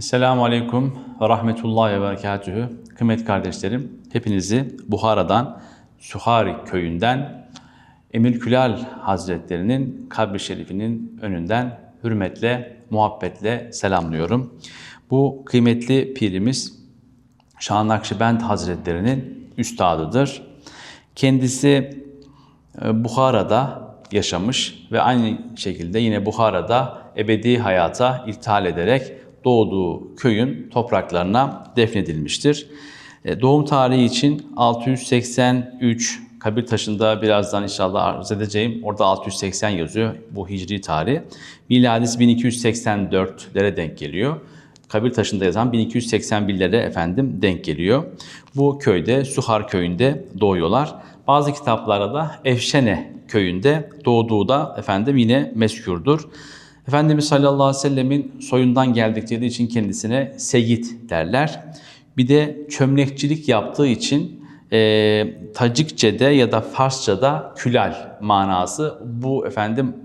Selamun Aleyküm ve Rahmetullahi ve Berekatühü. Kıymetli kardeşlerim, hepinizi Buhara'dan, Suhari köyünden, Emir Külal Hazretlerinin kabri şerifinin önünden hürmetle, muhabbetle selamlıyorum. Bu kıymetli pirimiz Şah Nakşibend Hazretlerinin üstadıdır. Kendisi e, Buhara'da yaşamış ve aynı şekilde yine Buhara'da ebedi hayata irtihal ederek doğduğu köyün topraklarına defnedilmiştir. E, Doğum tarihi için 683 kabir taşında birazdan inşallah arz edeceğim. Orada 680 yazıyor bu hicri tarih. Miladis 1284'lere denk geliyor. Kabir taşında yazan 1281'lere efendim denk geliyor. Bu köyde Suhar köyünde doğuyorlar. Bazı kitaplarda da Efşene köyünde doğduğu da efendim yine meskürdür. Efendimiz sallallahu aleyhi ve sellemin soyundan geldikleri için kendisine Seyyid derler. Bir de çömlekçilik yaptığı için e, Tacikçe'de ya da Farsça'da külal manası bu efendim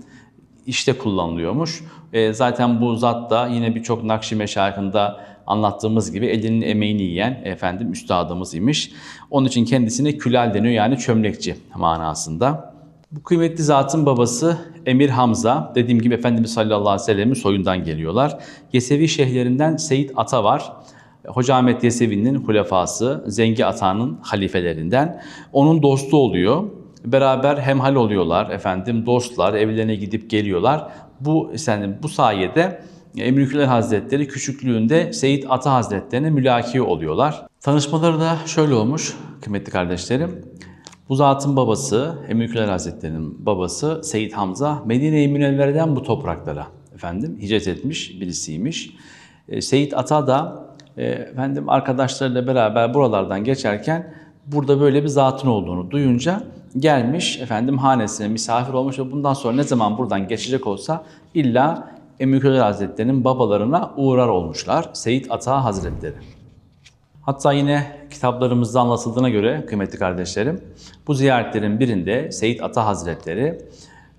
işte kullanılıyormuş. E, zaten bu zat da yine birçok Nakşi meşayihinde anlattığımız gibi elinin emeğini yiyen efendim üstadımız imiş. Onun için kendisine külal deniyor yani çömlekçi manasında. Bu kıymetli zatın babası Emir Hamza, dediğim gibi Efendimiz sallallahu aleyhi ve sellem'in soyundan geliyorlar. Yesevi şeyhlerinden Seyit Ata var. Hoca Ahmet Yesevi'nin hulefası, Zengi Ata'nın halifelerinden. Onun dostu oluyor. Beraber hemhal oluyorlar efendim, dostlar, evlerine gidip geliyorlar. Bu efendim, bu sayede Emrüküler Hazretleri küçüklüğünde Seyit Ata Hazretlerine mülaki oluyorlar. Tanışmaları da şöyle olmuş kıymetli kardeşlerim. Bu zatın babası, Emrüküler Hazretleri'nin babası Seyit Hamza Medine-i Münevvere'den bu topraklara efendim hicret etmiş birisiymiş. E, Seyit Ata da e, efendim arkadaşlarıyla beraber buralardan geçerken burada böyle bir zatın olduğunu duyunca gelmiş efendim hanesine misafir olmuş ve bundan sonra ne zaman buradan geçecek olsa illa Emrüküler Hazretleri'nin babalarına uğrar olmuşlar. Seyit Ata Hazretleri. Hatta yine kitaplarımızda anlatıldığına göre kıymetli kardeşlerim, bu ziyaretlerin birinde Seyit Ata Hazretleri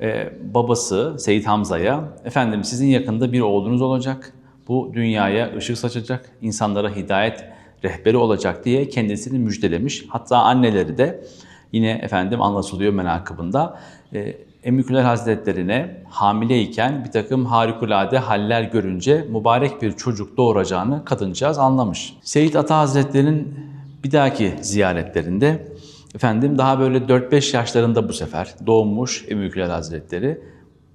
e, babası Seyit Hamza'ya efendim sizin yakında bir oğlunuz olacak. Bu dünyaya ışık saçacak, insanlara hidayet rehberi olacak diye kendisini müjdelemiş. Hatta anneleri de yine efendim anlatılıyor menakıbında. E, Emriküler Hazretlerine hamileyken bir takım harikulade haller görünce mübarek bir çocuk doğuracağını kadıncağız anlamış. Seyit Ata Hazretleri'nin bir dahaki ziyaretlerinde efendim daha böyle 4-5 yaşlarında bu sefer doğmuş Emriküler Hazretleri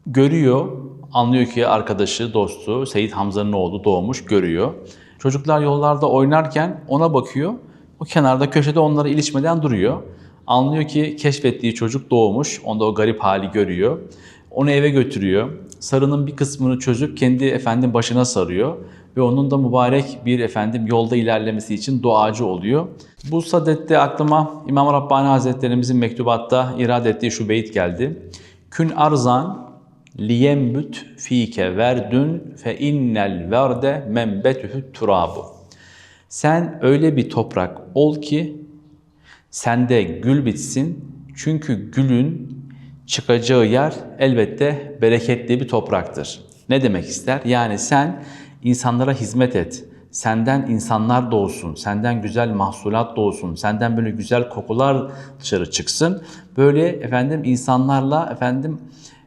görüyor, anlıyor ki arkadaşı, dostu Seyit Hamza'nın oğlu doğmuş, görüyor. Çocuklar yollarda oynarken ona bakıyor. O kenarda köşede onlara ilişmeden duruyor. Anlıyor ki keşfettiği çocuk doğmuş. Onda o garip hali görüyor. Onu eve götürüyor. Sarının bir kısmını çözüp kendi efendim başına sarıyor. Ve onun da mübarek bir efendim yolda ilerlemesi için duacı oluyor. Bu sadette aklıma İmam Rabbani Hazretlerimizin mektubatta irade ettiği şu beyit geldi. Kün arzan liyembüt fike verdün fe innel verde membetühü turabu. Sen öyle bir toprak ol ki sende gül bitsin. Çünkü gülün çıkacağı yer elbette bereketli bir topraktır. Ne demek ister? Yani sen insanlara hizmet et. Senden insanlar doğsun, senden güzel mahsulat doğsun, senden böyle güzel kokular dışarı çıksın. Böyle efendim insanlarla efendim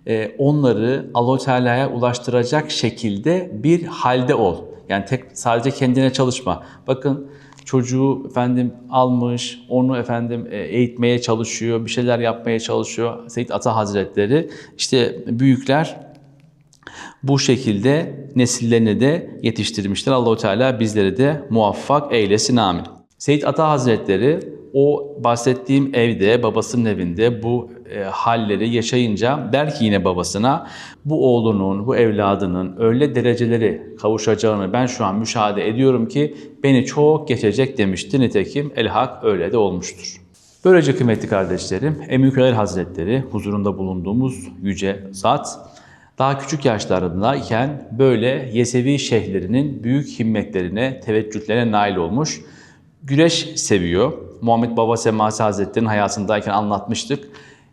e, onları Allah Teala'ya ulaştıracak şekilde bir halde ol. Yani tek sadece kendine çalışma. Bakın çocuğu efendim almış, onu efendim e, eğitmeye çalışıyor, bir şeyler yapmaya çalışıyor. Seyyid Ata Hazretleri işte büyükler bu şekilde nesillerini de yetiştirmişler. Allahu Teala bizleri de muvaffak eylesin amin. Seyyid Ata Hazretleri o bahsettiğim evde, babasının evinde bu e, halleri yaşayınca der ki yine babasına bu oğlunun, bu evladının öyle dereceleri kavuşacağını ben şu an müşahede ediyorum ki beni çok geçecek demişti. Nitekim elhak öyle de olmuştur. Böylece kıymetli kardeşlerim, Emüküler Hazretleri huzurunda bulunduğumuz yüce zat daha küçük yaşlarındayken böyle Yesevi şeyhlerinin büyük himmetlerine, teveccühlerine nail olmuş. Güreş seviyor. Muhammed Baba Semasi Hazretleri'nin hayatındayken anlatmıştık.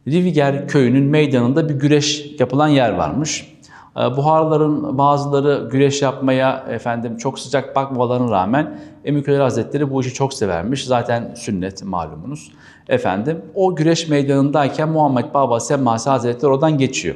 Riviger köyünün meydanında bir güreş yapılan yer varmış. E, Buharların bazıları güreş yapmaya efendim çok sıcak bakmalarına rağmen Emirküler Hazretleri bu işi çok severmiş. Zaten sünnet malumunuz. Efendim o güreş meydanındayken Muhammed Baba Semmasi Hazretleri oradan geçiyor.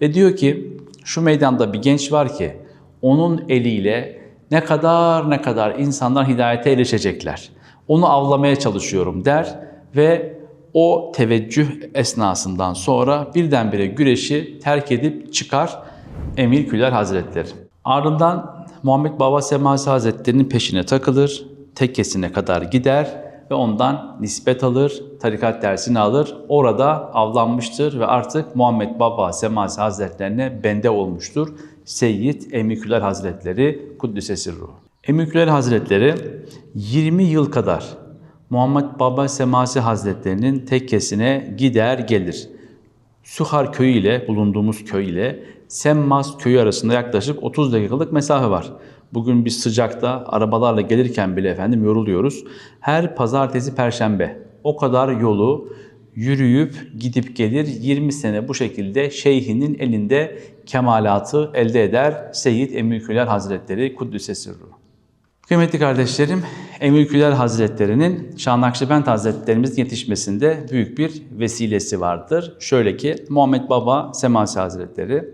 Ve diyor ki şu meydanda bir genç var ki onun eliyle ne kadar ne kadar insanlar hidayete erişecekler. Onu avlamaya çalışıyorum der ve o teveccüh esnasından sonra birdenbire güreşi terk edip çıkar Emir Küller Hazretleri. Ardından Muhammed Baba Semasi Hazretleri'nin peşine takılır, tekkesine kadar gider ve ondan nispet alır, tarikat dersini alır. Orada avlanmıştır ve artık Muhammed Baba Semasi Hazretlerine bende olmuştur. Seyyid Emiküler Hazretleri Kuddise Sirruhu. Emiküler Hazretleri 20 yıl kadar Muhammed Baba Semasi Hazretlerinin tekkesine gider gelir. Suhar köyü ile bulunduğumuz köy ile Semmaz köyü arasında yaklaşık 30 dakikalık mesafe var. Bugün biz sıcakta arabalarla gelirken bile efendim yoruluyoruz. Her pazartesi perşembe o kadar yolu yürüyüp gidip gelir 20 sene bu şekilde şeyhinin elinde kemalatı elde eder Seyyid Emülküler Hazretleri Kuddüse Sirruhu. Kıymetli kardeşlerim, Emirküler Hazretleri'nin Şah Nakşibend Hazretlerimizin yetişmesinde büyük bir vesilesi vardır. Şöyle ki Muhammed Baba Semasi Hazretleri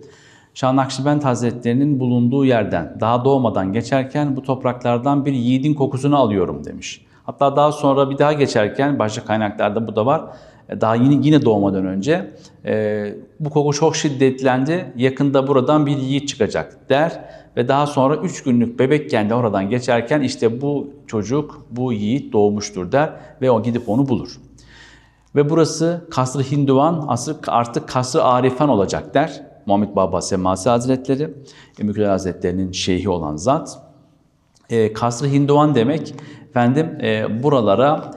Şah Nakşibend Hazretleri'nin bulunduğu yerden daha doğmadan geçerken bu topraklardan bir yiğidin kokusunu alıyorum demiş. Hatta daha sonra bir daha geçerken başka kaynaklarda bu da var. E, Daha yine yine doğmadan önce e, bu koku çok şiddetlendi. Yakında buradan bir yiğit çıkacak der ve daha sonra 3 günlük bebekken de oradan geçerken işte bu çocuk, bu yiğit doğmuştur der ve o gidip onu bulur. Ve burası Kasr-ı Hinduan asır artık Kasr-ı Arifan olacak der. Muhammed Baba Semasi Hazretleri, Emüküler Hazretleri'nin şeyhi olan zat. E, Kasr-ı Hinduan demek efendim e, buralara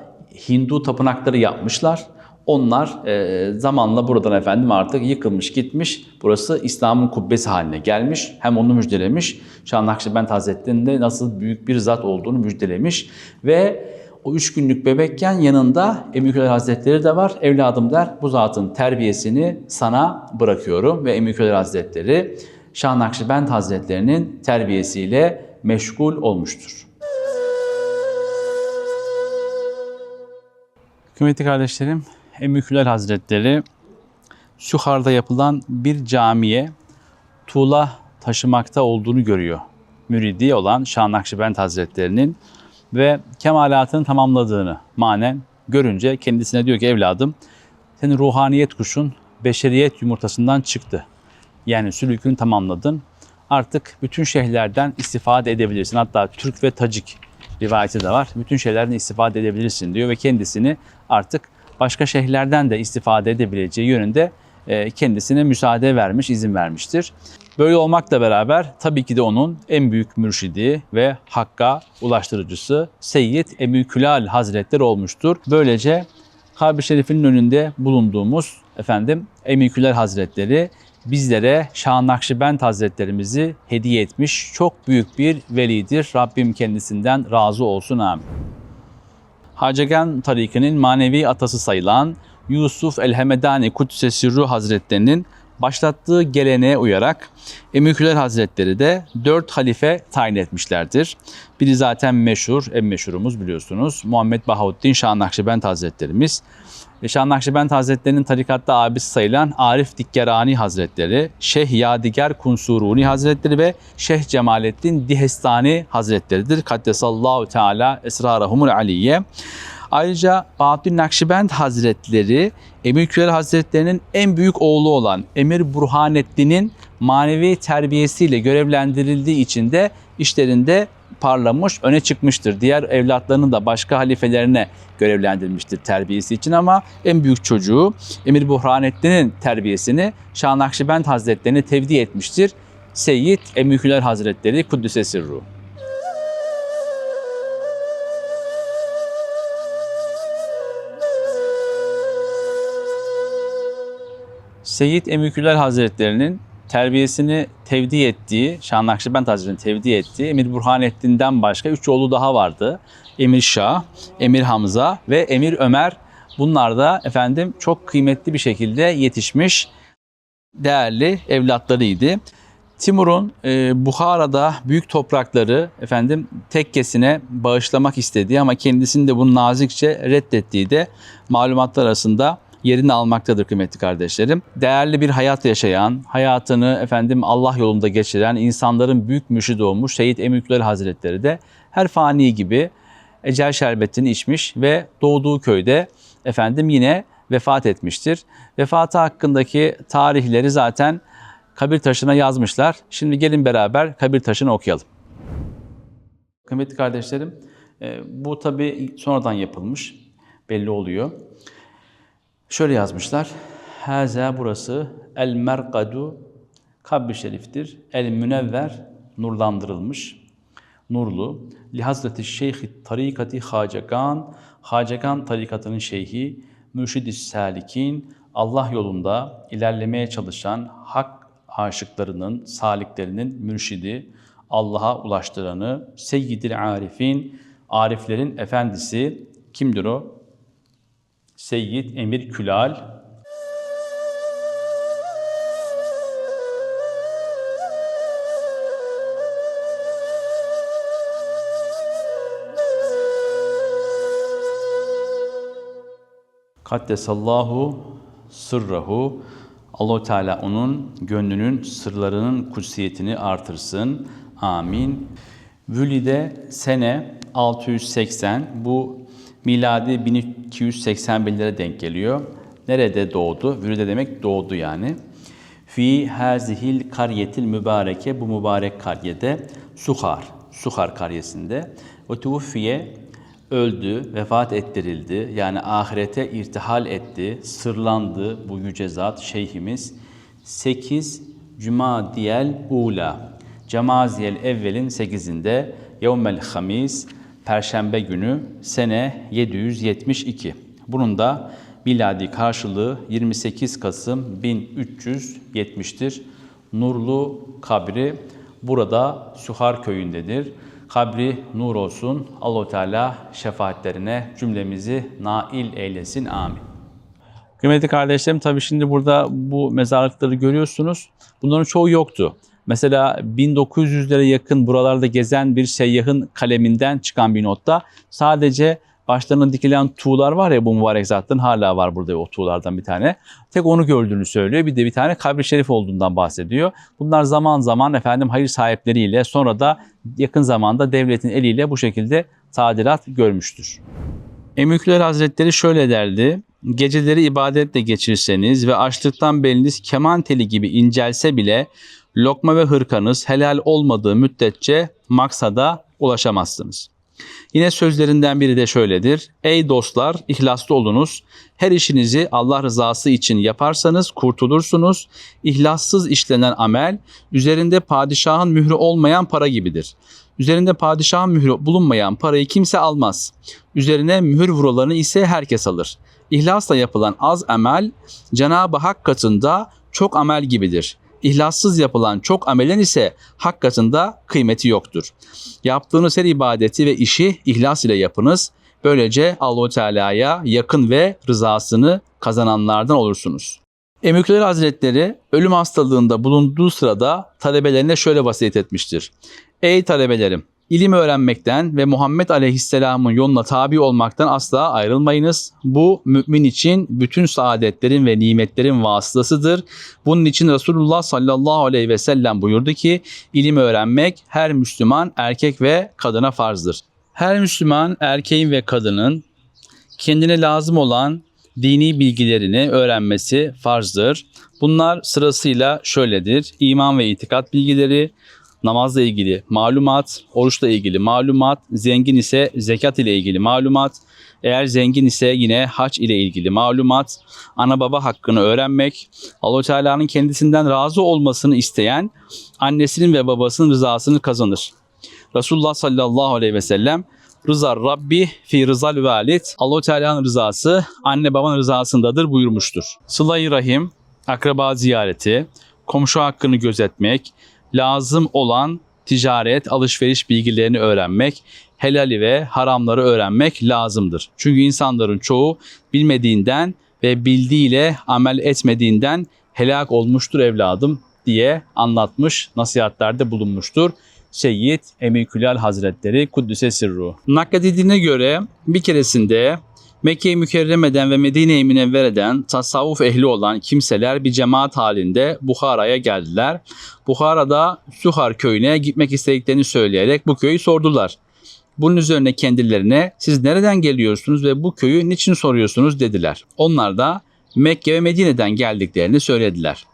Hindu tapınakları yapmışlar. Onlar e, zamanla buradan efendim artık yıkılmış gitmiş. Burası İslam'ın kubbesi haline gelmiş. Hem onu müjdelemiş. Şah Nakşibend Hazretleri'nin de nasıl büyük bir zat olduğunu müjdelemiş. Ve o üç günlük bebekken yanında Emüküler Hazretleri de var. Evladım der bu zatın terbiyesini sana bırakıyorum. Ve Emüküler Hazretleri Şah Nakşibend Hazretleri'nin terbiyesiyle meşgul olmuştur. Kıymetli kardeşlerim, Emüküler Hazretleri Suhar'da yapılan bir camiye tuğla taşımakta olduğunu görüyor. Müridi olan Şah Hazretleri'nin ve kemalatını tamamladığını manen görünce kendisine diyor ki evladım senin ruhaniyet kuşun beşeriyet yumurtasından çıktı. Yani sülükünü tamamladın. Artık bütün şeyhlerden istifade edebilirsin. Hatta Türk ve Tacik rivayeti de var. Bütün şeylerden istifade edebilirsin diyor ve kendisini artık başka şeyhlerden de istifade edebileceği yönünde e, kendisine müsaade vermiş, izin vermiştir. Böyle olmakla beraber tabii ki de onun en büyük mürşidi ve hakka ulaştırıcısı Seyyid Emülkülal Hazretleri olmuştur. Böylece Kabri Şerif'in önünde bulunduğumuz efendim Emülkülal Hazretleri bizlere Şah Nakşibend Hazretlerimizi hediye etmiş çok büyük bir velidir. Rabbim kendisinden razı olsun amin. Hacegen tarikinin manevi atası sayılan Yusuf el-Hemedani Kudüs'e Sirru Hazretlerinin başlattığı geleneğe uyarak Emüküler Hazretleri de dört halife tayin etmişlerdir. Biri zaten meşhur, en meşhurumuz biliyorsunuz. Muhammed Bahavuddin Şah Nakşibend Hazretlerimiz. Ve Şah Nakşibend Hazretleri'nin tarikatta abisi sayılan Arif Dikkerani Hazretleri, Şeyh Yadigar Kunsuruni Hazretleri ve Şeyh Cemalettin Dihestani Hazretleridir. Kaddesallahu Teala esrarahumul aliyye. Ayrıca Bahattin Nakşibend Hazretleri Emir Hazretleri'nin en büyük oğlu olan Emir Burhanettin'in manevi terbiyesiyle görevlendirildiği için de işlerinde parlamış, öne çıkmıştır. Diğer evlatlarını da başka halifelerine görevlendirmiştir terbiyesi için ama en büyük çocuğu Emir Burhanettin'in terbiyesini Şah Nakşibend Hazretlerine tevdi etmiştir. Seyyid Emüküler Hazretleri Kuddüse Sirruhu. Seyyid Emüküller Hazretlerinin terbiyesini tevdi ettiği, Şah Nakşibend Hazretleri'nin tevdi ettiği Emir Burhanettin'den başka üç oğlu daha vardı. Emir Şah, Emir Hamza ve Emir Ömer. Bunlar da efendim çok kıymetli bir şekilde yetişmiş değerli evlatlarıydı. Timur'un e, Buhara'da büyük toprakları efendim tekkesine bağışlamak istediği ama kendisinin de bunu nazikçe reddettiği de malumatlar arasında yerini almaktadır kıymetli kardeşlerim. Değerli bir hayat yaşayan, hayatını efendim Allah yolunda geçiren insanların büyük mürşidi olmuş Seyyid Emirküler Hazretleri de her fani gibi ecel şerbetini içmiş ve doğduğu köyde efendim yine vefat etmiştir. Vefatı hakkındaki tarihleri zaten kabir taşına yazmışlar. Şimdi gelin beraber kabir taşını okuyalım. Kıymetli kardeşlerim, e, bu tabi sonradan yapılmış, belli oluyor. Şöyle yazmışlar. Haza burası el merkadu kabri şeriftir. El münevver nurlandırılmış, nurlu. Li Hazreti Şeyh Tarikati Hacegan, Hacegan tarikatının şeyhi, mürşid salikin, Allah yolunda ilerlemeye çalışan hak aşıklarının, saliklerinin mürşidi, Allah'a ulaştıranı, Seyyidil Arifin, Ariflerin efendisi kimdir o? Seyyid Emir Külal. Kaddesallahu sırrahu. Allahu Teala onun gönlünün sırlarının kutsiyetini artırsın. Amin. Vülide sene 680. Bu miladi 1281'lere denk geliyor. Nerede doğdu? Vülide demek doğdu yani. Fi hazihil kariyetil mübareke bu mübarek kariyede Suhar, Suhar kariyesinde ve tuvfiye öldü, vefat ettirildi. Yani ahirete irtihal etti, sırlandı bu yüce zat şeyhimiz. 8 Cuma diyel ula. Camaziyel evvelin 8'inde Yevmel Hamis Perşembe günü sene 772. Bunun da miladi karşılığı 28 Kasım 1370'tir. Nurlu kabri burada Suhar köyündedir. Kabri nur olsun. Allahu Teala şefaatlerine cümlemizi nail eylesin. Amin. Kıymetli kardeşlerim tabii şimdi burada bu mezarlıkları görüyorsunuz. Bunların çoğu yoktu. Mesela 1900'lere yakın buralarda gezen bir seyyahın kaleminden çıkan bir notta sadece başlarına dikilen tuğlar var ya bu mübarek zatların hala var burada o tuğlardan bir tane. Tek onu gördüğünü söylüyor. Bir de bir tane kabri şerif olduğundan bahsediyor. Bunlar zaman zaman efendim hayır sahipleriyle sonra da yakın zamanda devletin eliyle bu şekilde tadilat görmüştür. Emükler Hazretleri şöyle derdi. Geceleri ibadetle geçirseniz ve açlıktan beliniz keman teli gibi incelse bile lokma ve hırkanız helal olmadığı müddetçe maksada ulaşamazsınız. Yine sözlerinden biri de şöyledir. Ey dostlar ihlaslı olunuz. Her işinizi Allah rızası için yaparsanız kurtulursunuz. İhlassız işlenen amel üzerinde padişahın mührü olmayan para gibidir. Üzerinde padişahın mührü bulunmayan parayı kimse almaz. Üzerine mühür vurulanı ise herkes alır. İhlasla yapılan az amel Cenab-ı Hak katında çok amel gibidir. İhlassız yapılan çok amelen ise hak katında kıymeti yoktur. Yaptığınız her ibadeti ve işi ihlas ile yapınız. Böylece Allahu Teala'ya yakın ve rızasını kazananlardan olursunuz. Emekliler Hazretleri ölüm hastalığında bulunduğu sırada talebelerine şöyle vasiyet etmiştir. Ey talebelerim! İlim öğrenmekten ve Muhammed Aleyhisselam'ın yoluna tabi olmaktan asla ayrılmayınız. Bu mümin için bütün saadetlerin ve nimetlerin vasıtasıdır. Bunun için Resulullah sallallahu aleyhi ve sellem buyurdu ki ilim öğrenmek her Müslüman erkek ve kadına farzdır. Her Müslüman erkeğin ve kadının kendine lazım olan dini bilgilerini öğrenmesi farzdır. Bunlar sırasıyla şöyledir. İman ve itikat bilgileri, namazla ilgili malumat, oruçla ilgili malumat, zengin ise zekat ile ilgili malumat, eğer zengin ise yine haç ile ilgili malumat, ana baba hakkını öğrenmek, Allah Teala'nın kendisinden razı olmasını isteyen annesinin ve babasının rızasını kazanır. Resulullah sallallahu aleyhi ve sellem Rıza Rabbi fi rızal valid. Allah Teala'nın rızası anne babanın rızasındadır buyurmuştur. Sıla-i Rahim, akraba ziyareti, komşu hakkını gözetmek, lazım olan ticaret, alışveriş bilgilerini öğrenmek, helali ve haramları öğrenmek lazımdır. Çünkü insanların çoğu bilmediğinden ve bildiğiyle amel etmediğinden helak olmuştur evladım diye anlatmış, nasihatlerde bulunmuştur. Seyyid Emikülal Hazretleri Kuddüse Sirru. Nakledildiğine göre bir keresinde Mekke-i Mükerreme'den ve Medine-i Münevvere'den tasavvuf ehli olan kimseler bir cemaat halinde Buhara'ya geldiler. Buhara'da Suhar köyüne gitmek istediklerini söyleyerek bu köyü sordular. Bunun üzerine kendilerine siz nereden geliyorsunuz ve bu köyü niçin soruyorsunuz dediler. Onlar da Mekke ve Medine'den geldiklerini söylediler.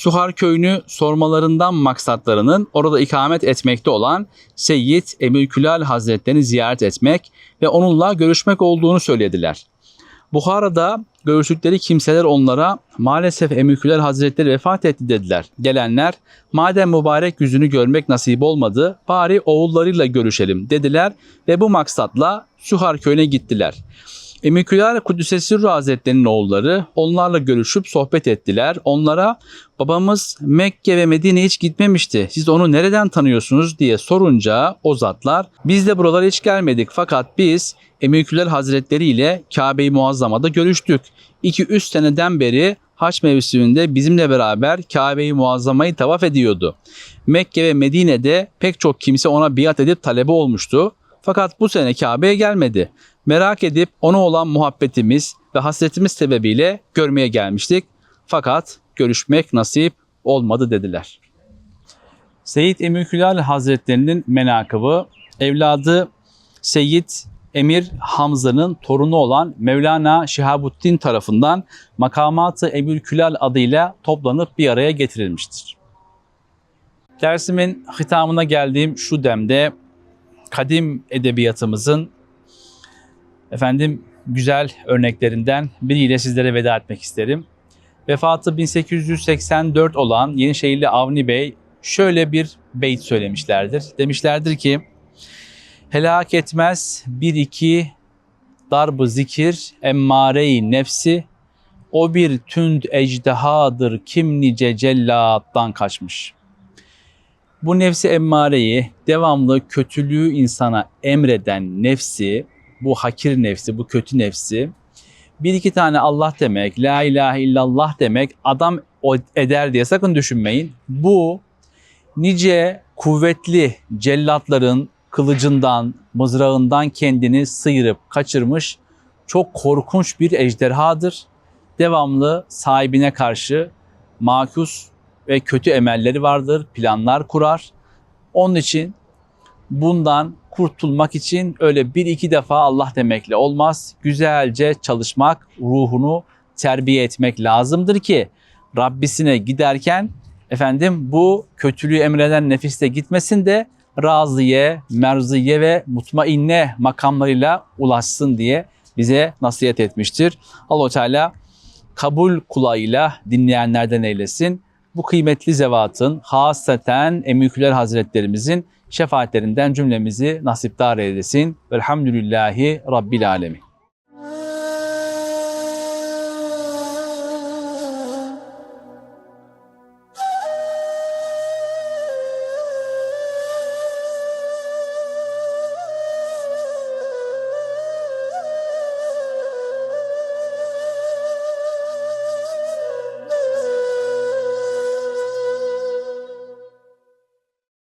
Suhar köyünü sormalarından maksatlarının orada ikamet etmekte olan Seyyid Emülkülal Hazretlerini ziyaret etmek ve onunla görüşmek olduğunu söylediler. Buhara'da görüştükleri kimseler onlara maalesef Emülkülal Hazretleri vefat etti dediler. Gelenler madem mübarek yüzünü görmek nasip olmadı bari oğullarıyla görüşelim dediler ve bu maksatla Suhar köyüne gittiler. Emiküler Kudüs'e Sirru Hazretleri'nin oğulları onlarla görüşüp sohbet ettiler. Onlara babamız Mekke ve Medine hiç gitmemişti. Siz onu nereden tanıyorsunuz diye sorunca o zatlar biz de buralara hiç gelmedik fakat biz Emiküler Hazretleri ile Kabe-i Muazzama'da görüştük. 2-3 seneden beri haç mevsiminde bizimle beraber Kabe-i Muazzama'yı tavaf ediyordu. Mekke ve Medine'de pek çok kimse ona biat edip talebe olmuştu. Fakat bu sene Kabe'ye gelmedi. Merak edip ona olan muhabbetimiz ve hasretimiz sebebiyle görmeye gelmiştik. Fakat görüşmek nasip olmadı dediler. Seyyid Emir Hazretlerinin menakıbı evladı Seyyid Emir Hamza'nın torunu olan Mevlana Şihabuddin tarafından Makamat-ı Emir Külal adıyla toplanıp bir araya getirilmiştir. Dersimin hitamına geldiğim şu demde kadim edebiyatımızın efendim güzel örneklerinden biriyle sizlere veda etmek isterim. Vefatı 1884 olan Yenişehirli Avni Bey şöyle bir beyt söylemişlerdir. Demişlerdir ki helak etmez bir iki darbı zikir emmare-i nefsi o bir tünd ecdehadır kim nice cellattan kaçmış. Bu nefsi emmareyi devamlı kötülüğü insana emreden nefsi bu hakir nefsi, bu kötü nefsi bir iki tane Allah demek, la ilahe illallah demek adam eder diye sakın düşünmeyin. Bu nice kuvvetli cellatların kılıcından, mızrağından kendini sıyırıp kaçırmış çok korkunç bir ejderhadır. Devamlı sahibine karşı makus ve kötü emelleri vardır, planlar kurar. Onun için bundan kurtulmak için öyle bir iki defa Allah demekle olmaz. Güzelce çalışmak, ruhunu terbiye etmek lazımdır ki Rabbisine giderken efendim bu kötülüğü emreden nefiste gitmesin de razıye, merziye ve mutmainne makamlarıyla ulaşsın diye bize nasihat etmiştir. allah Teala kabul kulağıyla dinleyenlerden eylesin. Bu kıymetli zevatın hasaten Emüküler Hazretlerimizin şefaatlerinden cümlemizi nasipdar eylesin. Velhamdülillahi Rabbil Alemin.